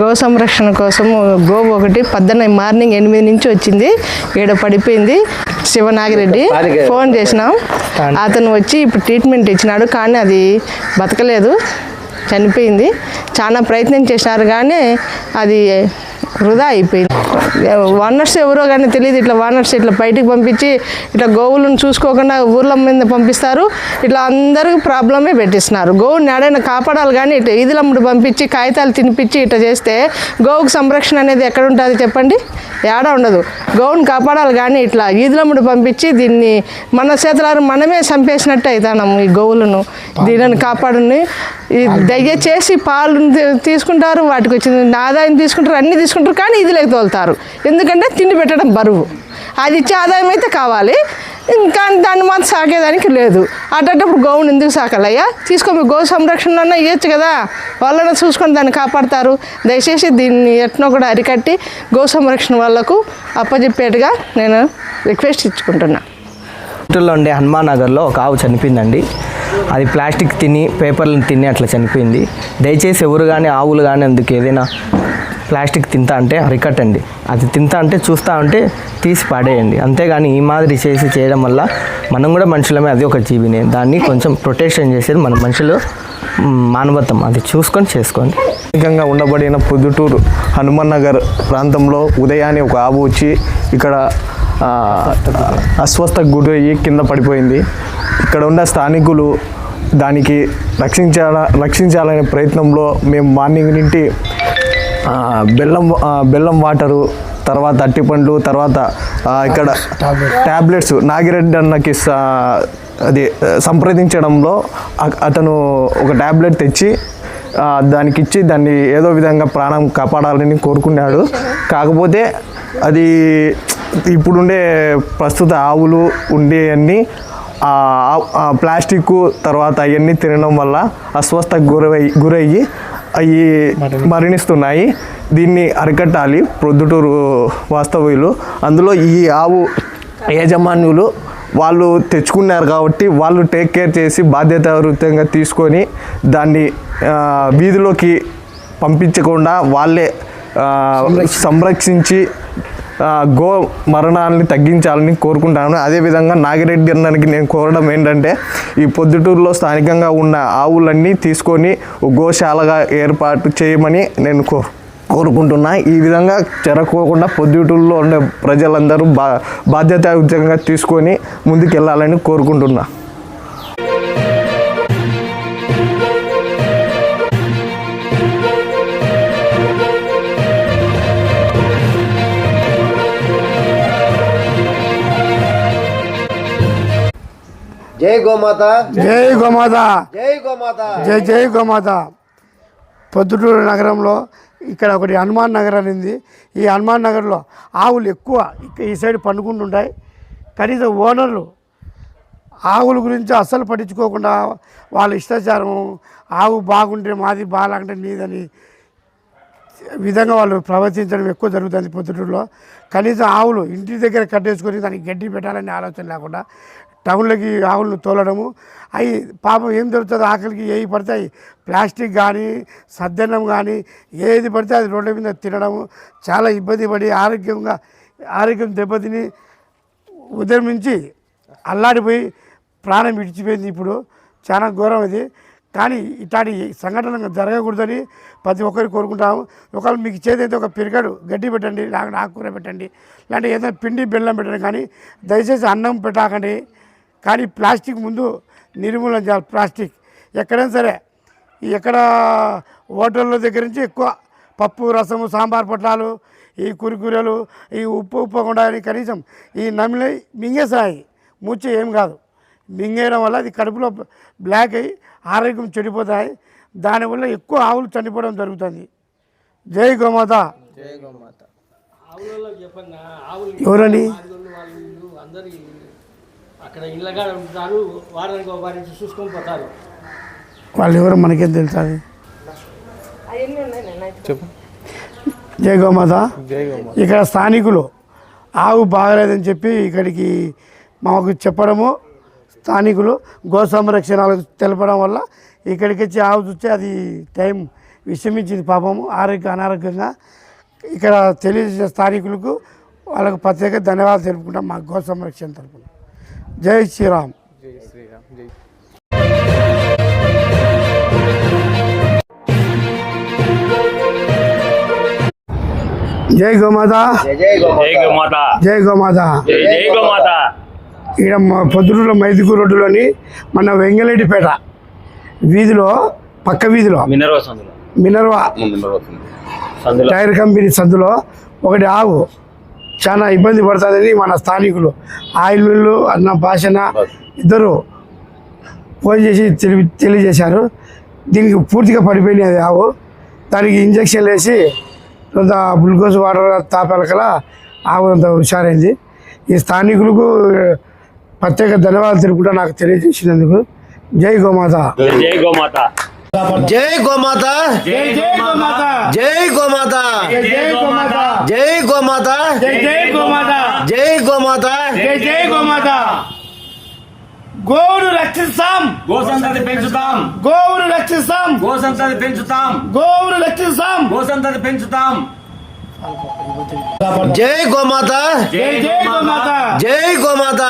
Go సంరక్షణ కోసం go ఒకటి పొద్దున్న మార్నింగ్ ఎనిమిది నుంచి వచ్చింది. ఈడ పడిపోయింది శివనాగిరెడ్డి. ఫోన్ చేసినాం. అతను వచ్చి ఇప్పుడు ట్రీట్మెంట్ ఇచ్చినాడు కానీ అది బతకలేదు. చనిపోయింది. చాలా ప్రయత్నం చేసినారు కానీ అది వృధా అయిపోయింది. వానర్స్ ఎవరో కానీ తెలియదు ఇట్లా వానర్స్ ఇట్లా బయటికి పంపించి ఇట్లా గోవులను చూసుకోకుండా ఊర్ల మీద పంపిస్తారు. ఇట్లా అందరికి ప్రాబ్లమే పెట్టిస్తున్నారు. గోవుని ఎడైనా కాపాడాలి కానీ ఇట్లా ఈదులమ్ముడు పంపించి కాగితాలు తినిపించి ఇట్లా చేస్తే గోవుకు సంరక్షణ అనేది ఎక్కడ ఉంటుంది చెప్పండి? ఏడా ఉండదు. గోవుని కాపాడాలి కానీ ఇట్లా ఈదులమ్ముడు పంపించి దీన్ని మన చేతులారు మనమే చంపేసినట్టు అవుతాము ఈ గోవులను. దీనిని కాపాడుని ఈ దయచేసి పాలు తీసుకుంటారు వాటికి వచ్చిన ఆదాయం తీసుకుంటారు అన్నీ తీసుకుంటారు కానీ ఇదిలోకి తోలుతారు. ఎందుకంటే తిండి పెట్టడం బరువు. అది ఇచ్చే ఆదాయం అయితే కావాలి. ఇంకా దాన్ని మాత్రం సాగేదానికి లేదు. అట్టప్పుడు గోవుని ఎందుకు సాకలయ్యా? తీసుకొని గో సంరక్షణ అన్న ఇవ్వచ్చు కదా. వాళ్ళని చూసుకొని దాన్ని కాపాడతారు. దయచేసి దీన్ని ఎట్నో కూడా అరికట్టి గో సంరక్షణ వాళ్ళకు అప్పచెప్పేట్టుగా నేను రిక్వెస్ట్ ఇచ్చుకుంటున్నా. గుంటూరులో ఉండే హనుమాన్ నగర్లో ఒక ఆవు చనిపోయిందండి. అది ప్లాస్టిక్ తిని పేపర్లను తిని అట్లా చనిపోయింది. దయచేసి ఎవరు కానీ ఆవులు కానీ అందుకు ఏదైనా ప్లాస్టిక్ తింటా అంటే అరికట్టండి అది తింటా అంటే చూస్తూ ఉంటే తీసి పాడేయండి. అంతేగాని ఈ మాదిరి చేసి చేయడం వల్ల మనం కూడా మనుషులమే అది ఒక జీవినే. దాన్ని కొంచెం ప్రొటెక్షన్ చేసేది మన మనుషులు. మ్, మానవత్వం. అది చూసుకొని చేసుకోండి. అధికంగా ఉండబడిన పొద్దుటూరు హనుమాన్ నగర్ ప్రాంతంలో ఉదయాన్నే ఒక ఆవు వచ్చి ఇక్కడ అస్వస్థ గురయ్యి కింద పడిపోయింది. ఇక్కడ ఉన్న స్థానికులు దానికి రక్షించాల రక్షించాలనే ప్రయత్నంలో మేము మార్నింగ్ నుండి బెల్లం బెల్లం వాటరు తర్వాత అట్టిపండ్లు తర్వాత ఇక్కడ ట్యాబ్లెట్స్ నాగిరెడ్డి అన్నకి అది సంప్రదించడంలో అతను ఒక ట్యాబ్లెట్ తెచ్చి దానికి ఇచ్చి దాన్ని ఏదో విధంగా ప్రాణం కాపాడాలని కోరుకున్నాడు. కాకపోతే అది ఇప్పుడుండే ప్రస్తుత ఆవులు ఉండేవన్నీ అన్నీ ప్లాస్టిక్ తర్వాత అవన్నీ తినడం వల్ల అస్వస్థకు గురై గురయ్యి అవి మరణిస్తున్నాయి. దీన్ని అరికట్టాలి ప్రొద్దుటూరు వాస్తవ్యులు. అందులో ఈ ఆవు యాజమాన్యులు వాళ్ళు తెచ్చుకున్నారు కాబట్టి వాళ్ళు టేక్ కేర్ చేసి బాధ్యతావృతంగా తీసుకొని దాన్ని వీధిలోకి పంపించకుండా వాళ్ళే సంరక్షించి గో మరణాలని తగ్గించాలని కోరుకుంటాను. అదేవిధంగా నాగిరెడ్డి అన్నకి నేను కోరడం ఏంటంటే ఈ పొద్దుటూరులో స్థానికంగా ఉన్న ఆవులన్నీ తీసుకొని గోశాలగా ఏర్పాటు చేయమని నేను కో కోరుకుంటున్నా. ఈ విధంగా జరగకోకుండా పొద్దుటూరులో ఉండే ప్రజలందరూ బా బాధ్యతాయుతంగా తీసుకొని ముందుకెళ్ళాలని కోరుకుంటున్నా. జై గోమాత. జై గోమాత. జై గోమాత. జై జై గోమాత. పొద్దుటూరు నగరంలో ఇక్కడ ఒకటి హనుమాన్ నగర్ అని ఉంది ఈ హనుమాన్ నగర్లో ఆవులు ఎక్కువ ఈ సైడ్ పండుకుంటుంటాయి కనీసం ఓనర్లు ఆవుల గురించి అస్సలు పట్టించుకోకుండా వాళ్ళ ఇష్టాచారం ఆవు బాగుంటే మాది బాగాలంటే నీదని విధంగా వాళ్ళు ప్రవర్తించడం ఎక్కువ జరుగుతుంది పొద్దుటూరులో. కనీసం ఆవులు ఇంటి దగ్గర కట్టేసుకొని దానికి గడ్డి పెట్టాలనే ఆలోచన లేకుండా టౌన్లకి ఆవులను తోలడము. అవి పాపం ఏం జరుగుతుందో ఆకలికి ఏవి పడతాయి ప్లాస్టిక్ కానీ సద్దన్నం కానీ ఏది పడితే అది రోడ్ల మీద తినడము. చాలా ఇబ్బంది పడి ఆరోగ్యంగా ఆరోగ్యం దెబ్బతిని ఉదర్మించి అల్లాడిపోయి ప్రాణం విడిచిపోయింది ఇప్పుడు. చాలా ఘోరం అది. కానీ ఇట్లాంటి సంఘటన జరగకూడదని ప్రతి ఒక్కరు కోరుకుంటాము. ఒకవేళ మీకు చేదైతే ఒక పిరికాడు గడ్డి పెట్టండి లేకపోతే ఆకుకూర పెట్టండి. లేదంటే ఏదైనా పిండి బెల్లం పెట్టండి కానీ దయచేసి అన్నం పెట్టాకండి. కానీ ప్లాస్టిక్ ముందు నిర్మూలన చేయాలి. ప్లాస్టిక్ ఎక్కడైనా సరే ఎక్కడ హోటళ్ళ దగ్గర నుంచి ఎక్కువ పప్పు రసము సాంబార్ పొట్లాలు ఈ కురికూరలు ఈ ఉప్పు ఉప్పకుండా అని కనీసం ఈ నమిలి మింగేసాయి మూర్చ ఏం కాదు. మింగేయడం వల్ల అది కడుపులో బ్లాక్ అయ్యి ఆరోగ్యం చెడిపోతాయి. దానివల్ల ఎక్కువ ఆవులు చనిపోవడం జరుగుతుంది. జై గోమాత. ఎవరని అందరి అక్కడ ఇళ్ళగా ఉంటారు వారానికి ఒక వారి చూసుకొని పోతారు. వాళ్ళు ఎవరో మనకేం తెలుసు అది? చెప్పు. జై గోమాత. జై గోమాత. ఇక్కడ స్థానికులు ఆవు బాగలేదని చెప్పి ఇక్కడికి మాకు చెప్పడము స్థానికులు గో సంరక్షణలకు తెలపడం వల్ల ఇక్కడికి వచ్చి ఆవు చూస్తే అది టైం విషమించింది పాపము ఆరోగ్య అనారోగ్యంగా. ఇక్కడ తెలియజేసే స్థానికులకు వాళ్ళకు ప్రత్యేక ధన్యవాదాలు తెలుపుకుంటాం మా గో సంరక్షణ తరపున. జై శ్రీరామ్. జై శ్రీరామ్ జై. జై గోమాత. జై గోమాత. జై గోమాత. జై ఇక్కడ మా పొద్దుటూరు మైదుకూరు రోడ్డులోని మన వెంగళరెడ్డిపేట వీధిలో పక్క వీధిలో మినర్వా సందులో. మినర్వా సందులో. టైర్ కంపెనీ సందులో ఒకటి ఆవు చాలా ఇబ్బంది పడుతుందని మన స్థానికులు. ఆయిల్ మిల్లు అన్న భాషన ఇద్దరు ఫోన్ చేసి తెలి తెలియజేశారు. దీనికి పూర్తిగా పడిపోయినది ఆవు. దానికి ఇంజక్షన్లు వేసి కొంత గ్లూకోజ్ వాటర్ తాపాలకల ఆవు అంత హుషారైంది. ఈ స్థానికులకు ప్రత్యేక ధన్యవాదాలు తెలుపుకుంటా నాకు తెలియజేసినందుకు. జై గోమాత. జై జై గోమాత. జై గోమాత జై జై గోమాత జై గోమాత జై గోమాత జై గోమాత జై జై గోమాత జై గోమాత జై జై గోమాత గోవును రక్షిస్తాం గోసంతతి పెంచుతాం గోవును రక్షిస్తాం గోసంతతి పెంచుతాం గోవును రక్షిస్తాం గోసంతతి పెంచుతాం జై గోమాత జై జై గోమాత జై గోమాత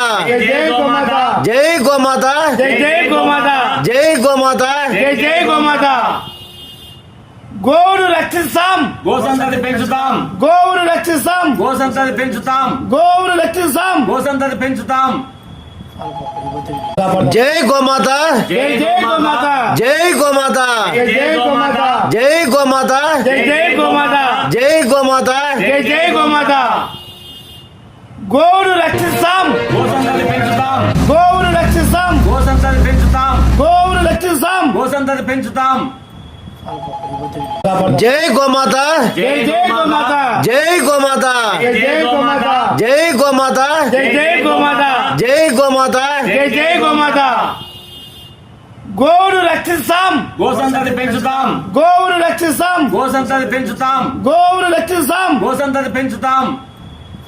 జై జై గోమాత జై గోమాత జై జై గోమాత జై గోమాత జై జై గోమాత గోవును రక్షిస్తాం గోసంతతి పెంచుతాం గోవును రక్షిస్తాం గోసంతతి పెంచుతాం గోవును రక్షిస్తాం గోసంతతి పెంచుతాం జై గోమాత జై జై గోమాత జై గోమాత జై జై గోమాత జై గోమాత జై జై గోమాత జై గోమాత జై జై గోమాత గోవును రక్షిస్తాం గోసంతతి పెంచుతాం గోవును పెంచుతాం. గోవును రక్షిస్తాం గోసంతతి పెంచుతాం. జై గోమాత. జై జై గోమాత. జై గోమాత. జై జై గోమాత. జై గోమాత. జై జై గోమాత. జై గోమాత. జై గోమాత. గోవును రక్షిస్తాం. గోసంతతి పెంచుతాం. గోవును రక్షిస్తాం. గోసంతతి పెంచుతాం. గోవును రక్షిస్తాం. గోసంతతి పెంచుతాం.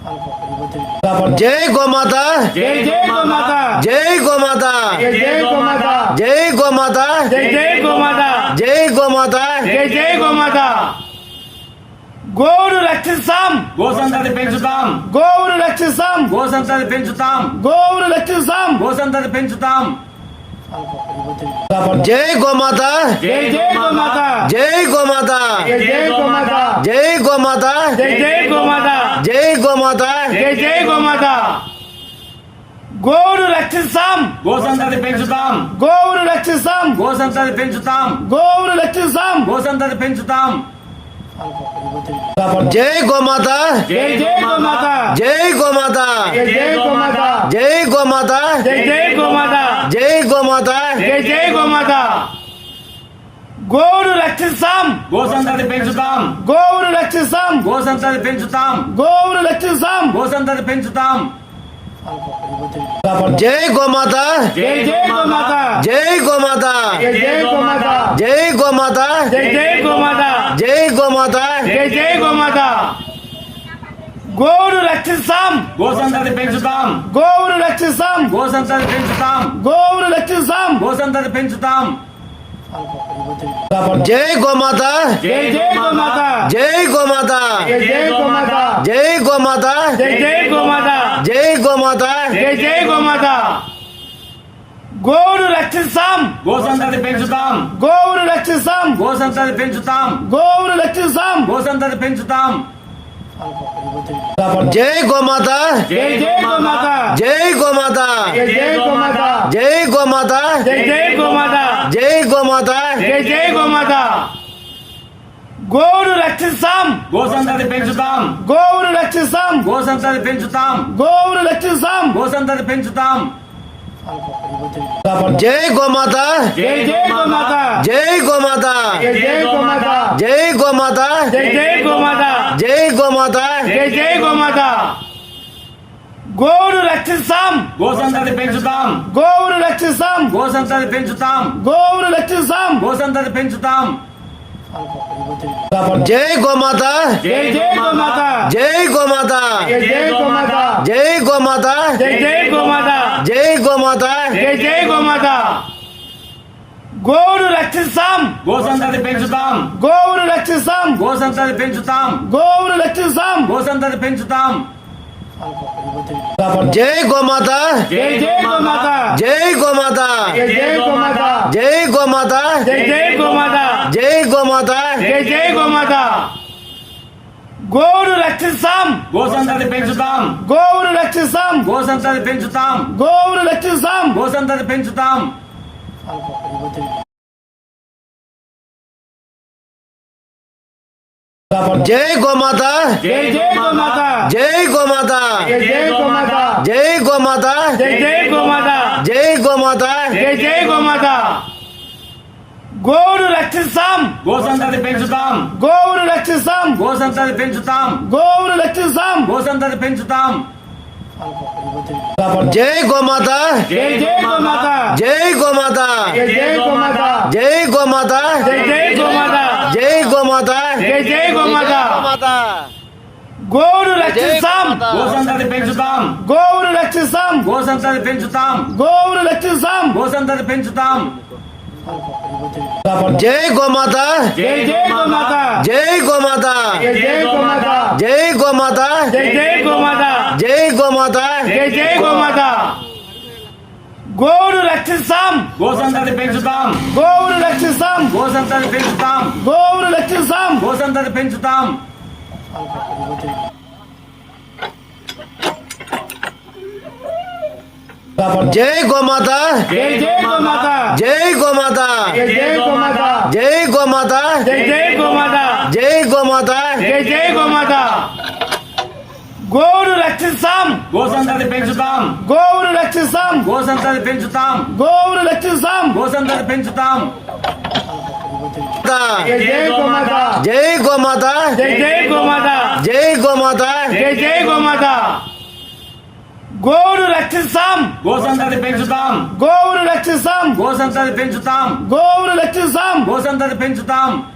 జై గోమాత. జై జై గోమాత. జై గోమాత. జై జై గోమాత. జై గోమాత. జై జై గోమాత. జై గోమాత. జై గోమాత. గోవును రక్షిస్తాం. గోసంతతి పెంచుతాం. గోవును రక్షిస్తాం. గోసంతతి పెంచుతాం. గోవును రక్షిస్తాం. గోసంతతి పెంచుతాం. జై గోమాత. జై గోమాత. జై గోమాత. జై జై గోమాత. జై గోమాత. జై గోమాత. జై గోమాత. జై గోమాత. గోవును రక్షిస్తాం. గోసంతతి పెంచుతాం. గోవును రక్షిస్తాం. గోసంతతి పెంచుతాం. గోవును రక్షిస్తాం. గోసంతతి పెంచుతాం. జై గోమాత. జై జై గోమాత. జై గోమాత. జై గోమాత. జై గోమాత. జై జై గోమాత. జై గోమాత. జై జై గోమాత. గోవును రక్షిస్తాం. గోసంతతి పెంచుతాం. గోవును రక్షిస్తాం. గోసంతతి పెంచుతాం. గోవును రక్షిస్తాం. గోసంతతి పెంచుతాం. జై గోమాత. జై జై గోమాత. జై గోమాత. జై జై గోమాత. జై గోమాత. జై జై గోమాత. జై గోమాత. జై జై గోమాత. గోవును రక్షిస్తాం. గోసంతతి పెంచుతాం. గోవును రక్షిస్తాం. గోసంతతి పెంచుతాం. గోవును రక్షిస్తాం. గోసంతతి పెంచుతాం. జై గోమాత జై జై గోమాత జై గోమాత జై జై గోమాత జై గోమాత జై జై గోమాత జై గోమాత జై జై గోమాత గోవును రక్షిస్తాం గోసంతతి పెంచుతాం గోవును రక్షిస్తాం గోసంతతి పెంచుతాం గోవును రక్షిస్తాం గోసంతతి పెంచుతాం జై గోమాత జై జై గోమాత జై గోమాత జై జై గోమాత జై గోమాత జై జై గోమాత జై గోమాత జై జై గోమాత గోవును రక్షిస్తాం గోసంతతి పెంచుతాం గోవును రక్షిస్తాం గోసంతతి పెంచుతాం గోవును రక్షిస్తాం గోసంతతి పెంచుతాం జై గోమాత జై జై గోమాత జై గోమాత జై గోమాత జై గోమాత జై జై గోమాత జై గోమాత జై జై గోమాత గోవును రక్షిస్తాం. గోసంతతి పెంచుతాం. గోవును రక్షిస్తాం. గోసంతతి పెంచుతాం. గోవును రక్షిస్తాం. గోసంతతి పెంచుతాం. జై గోమాత. జై జై గోమాత. జై గోమాత. జై జై గోమాత. జై గోమాత. జై జై గోమాత. జై గోమాత. జై జై గోమాత. గోవును రక్షిస్తాం. గోసంతతి పెంచుతాం. గోవును రక్షిస్తాం. గోసంతతి పెంచుతాం. గోవును రక్షిస్తాం. గోసంతతి పెంచుతాం. జై గోమాత. జై జై గోమాత. జై గోమాత. జై గోమాత. జై గోమాత. జై గోమాత. జై గోమాత. జై జై గోమాత. గోవును రక్షిస్తాం. గోసంతతి పెంచుతాం. గోవును రక్షిస్తాం. గోసంతతి పెంచుతాం. గోవును రక్షిస్తాం. గోసంతతి పెంచుతాం. జై గోమాత. జై జై గోమాత. జై గోమాత. జై గోమాత. జై గోమాత. జై జై గోమాత. జై గోమాత. జై గోమాత. గోవును రక్షిస్తాం. గోసంతతి పెంచుతాం. గోవును రక్షిస్తాం. గోసంతతి పెంచుతాం. గోవును రక్షిస్తాం. గోసంతతి పెంచుతాం. జై గోమాత. జై జై గోమాత. జై గోమాత. జై జై గోమాత. జై గోమాత. జై గోమాత. జై గోమాత. జై జై గోమాత. గోవును రక్షిస్తాం. గోసంతతి పెంచుతాం. గోవును రక్షిస్తాం. గోసంతతి పెంచుతాం. గోవును రక్షిస్తాం. గోసంతతి పెంచుతాం. జై గోమాత. జై జై గోమాత. జై గోమాత. జై జై గోమాత. జై గోమాత. జై జై గోమాత. జై గోమాత. జై జై గోమాత. గోవును రక్షిస్తాం. గోసంతతి పెంచుతాం. గోవును రక్షిస్తాం. గోసంతతి పెంచుతాం. గోవును రక్షిస్తాం. గోసంతతి పెంచుతాం. జై గోమాత జై జై గోమాత జై గోమాత జై జై గోమాత జై గోమాత జై జై గోమాత జై గోమాత జై జై గోమాత గోవును రక్షిస్తాం గోసంతతి పెంచుతాం గోవును రక్షిస్తాం గోసంతతి పెంచుతాం గోవును రక్షిస్తాం గోసంతతి పెంచుతాం జై జై గోమాత జై గోమాత జై జై గోమాత జై గోమాత జై జై గోమాత గోవును రక్షిస్తాం. గోసంతతి పెంచుతాం. గోవును రక్షిస్తాం. గోసంతతి పెంచుతాం. గోవును రక్షిస్తాం. గోసంతతి పెంచుతాం.